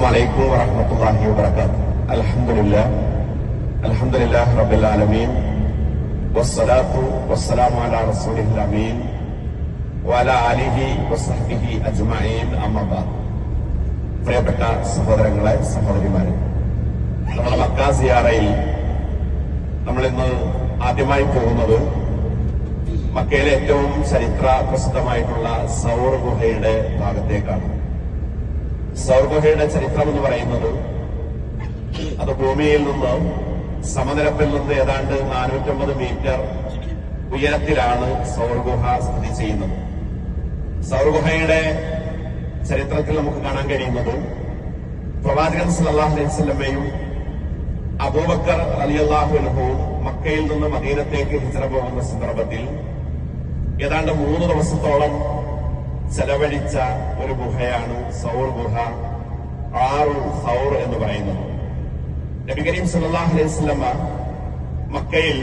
السلام عليكم ورحمة الله وبركاته الحمد لله الحمد لله رب العالمين والصلاة والسلام على رسوله الأمين وعلى آله وصحبه أجمعين أما بعد പ്രിയപ്പെട്ട സഹോദരങ്ങളെ സഹോദരിമാരെ നമ്മുടെ മക്ക സിയാറയിൽ നമ്മൾ ഇന്ന് ആദ്യമായി പോകുന്നത് മക്കയിലെ ഏറ്റവും ചരിത്ര പ്രസിദ്ധമായിട്ടുള്ള സൗർ ഗുഹയുടെ ഭാഗത്തേക്കാണ് സൗർ ഗുഹയുടെ ചരിത്രം എന്ന് പറയുന്നത് അത് ഭൂമിയിൽ നിന്ന് സമനിരപ്പിൽ നിന്ന് ഏതാണ്ട് നാനൂറ്റമ്പത് മീറ്റർ ഉയരത്തിലാണ് സൗർഗുഹ സ്ഥിതി ചെയ്യുന്നത്. സൗർഗുഹയുടെ ചരിത്രത്തിൽ നമുക്ക് കാണാൻ കഴിയുന്നത് പ്രവാചകൻ സല്ലല്ലാഹു അലൈഹി വസല്ലമയും അബൂബക്കർ അലി അൻഹുവും മക്കയിൽ നിന്ന് മദീനത്തേക്ക് ഹിജറ പോകുന്ന സന്ദർഭത്തിൽ ഏതാണ്ട് മൂന്ന് ദിവസത്തോളം ചെലവഴിച്ച ഒരു ഗുഹയാണ് സൗർ ഗുഹ ആറു സൗർ എന്ന് പറയുന്നത്. നബി കരീം സല്ലാഹ് അലൈഹി വസല്ലമ മക്കയിൽ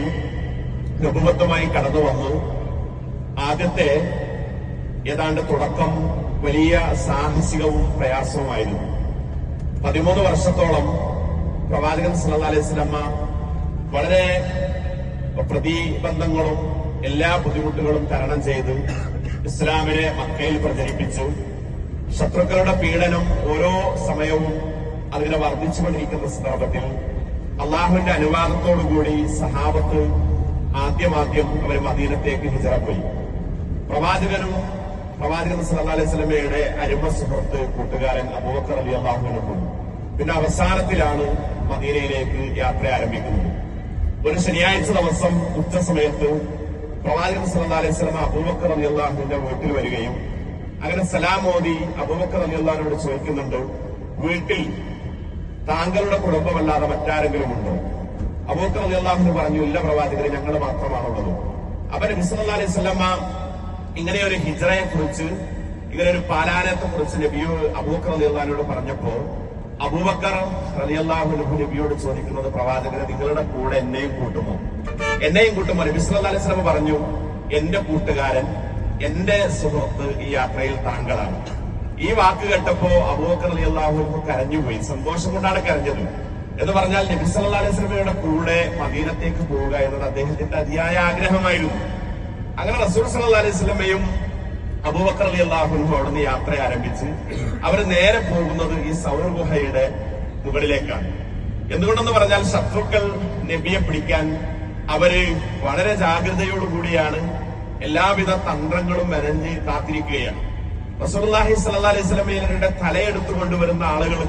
ഗർഭവത്വമായി കടന്നു വന്നു. ആദ്യത്തെ ഏതാണ്ട് തുടക്കം വലിയ സാഹസികവും പ്രയാസവുമായിരുന്നു. പതിമൂന്ന് വർഷത്തോളം പ്രവാചകൻ സല്ലാ അലൈഹി വസല്ലമ വളരെ പ്രതിബന്ധങ്ങളും എല്ലാ ബുദ്ധിമുട്ടുകളും തരണം ചെയ്ത് ഇസ്ലാമിനെ മക്കയിൽ പ്രചരിപ്പിച്ചു. ശത്രുക്കളുടെ പീഡനം ഓരോ സമയവും അതിനെ വർദ്ധിച്ചുകൊണ്ടിരിക്കുന്ന സന്ദർഭത്തിൽ അള്ളാഹുവിന്റെ അനുവാദത്തോടുകൂടി സഹാബത്ത് ആദ്യമാദ്യം അവർ മദീനത്തേക്ക് ഹിജറ പോയി പ്രവാചകനും പ്രവാചകൻ സല്ലാ അലൈഹി സ്വലമയുടെ അരുമ സുഹൃത്ത് കൂട്ടുകാരൻ അബൂബക്കർ അലി അള്ളാഹുവിനും പോയി പിന്നെ അവസാനത്തിലാണ് മദീനയിലേക്ക് യാത്ര ആരംഭിക്കുന്നത്. ഒരു ശനിയാഴ്ച ദിവസം ഉച്ച സമയത്ത് പ്രവാചകൻ സല്ലല്ലാഹു അലൈഹി അബൂബക്കർ അലി അള്ളാഹുവിന്റെ വീട്ടിൽ വരികയും അങ്ങനെ സലാം മോദി അബൂബക്കർ അലി അള്ളാഹിനോട് ചോദിക്കുന്നുണ്ട് വീട്ടിൽ താങ്കളുടെ കുടുംബമല്ലാതെ മറ്റാരെങ്കിലും ഉണ്ടോ? അബൂബക്കർ അലി അള്ളാഹുവിന് പറഞ്ഞു ഇല്ല പ്രവാചകർ ഞങ്ങൾ മാത്രമാണുള്ളത്. അപ്പൊ നബി സല്ലല്ലാഹു അലൈഹി വസല്ലമ ഇങ്ങനെ ഒരു ഹിജറയെ കുറിച്ച് ഇങ്ങനെ ഒരു പാലാനത്തെ കുറിച്ച് നബിയോ അബൂബക്കർ അലി അള്ളഹാനോട് പറഞ്ഞപ്പോ അബൂബക്കർ റലിയല്ലാഹു നബിയോട് ചോദിക്കുന്നത് പ്രവാചകരെ നിങ്ങളുടെ കൂടെ എന്നെയും കൂട്ടുമോ? എന്നെയും നബി സല്ലല്ലാഹു അലൈഹി പറഞ്ഞു എന്റെ കൂട്ടുകാരൻ എന്റെ സുഹൃത്ത് ഈ യാത്രയിൽ താങ്കളാണ്. ഈ വാക്ക് കേട്ടപ്പോ അബൂബക്കർ അലി അൻഹു കരഞ്ഞുപോയി. സന്തോഷം കൊണ്ടാണ് കരഞ്ഞത്. എന്ന് പറഞ്ഞാൽ നബി അലൈഹി സ്വലമയുടെ കൂടെ മദീനത്തേക്ക് പോവുക എന്നത് അദ്ദേഹത്തിന്റെ അതിയായ ആഗ്രഹമായിരുന്നു. അങ്ങനെ റസൂൽ സല്ലാ അലൈഹി സ്വലമയും അബൂബക്കർ അലി അള്ളാഹുനും അവിടുന്ന് യാത്ര ആരംഭിച്ച് അവർ നേരെ പോകുന്നത് ഈ സൗരഗുഹയുടെ മുകളിലേക്കാണ്. എന്തുകൊണ്ടെന്ന് പറഞ്ഞാൽ ശത്രുക്കൾ നബിയെ പിടിക്കാൻ അവർ വളരെ ജാഗ്രതയോടുകൂടിയാണ് എല്ലാവിധ തന്ത്രങ്ങളും വരഞ്ഞ് കാത്തിരിക്കുകയാണ്. സ്വല്ലല്ലാഹു അലൈഹി വസല്ലമയുടെ തലയെടുത്തു കൊണ്ടുവരുന്ന ആളുകൾ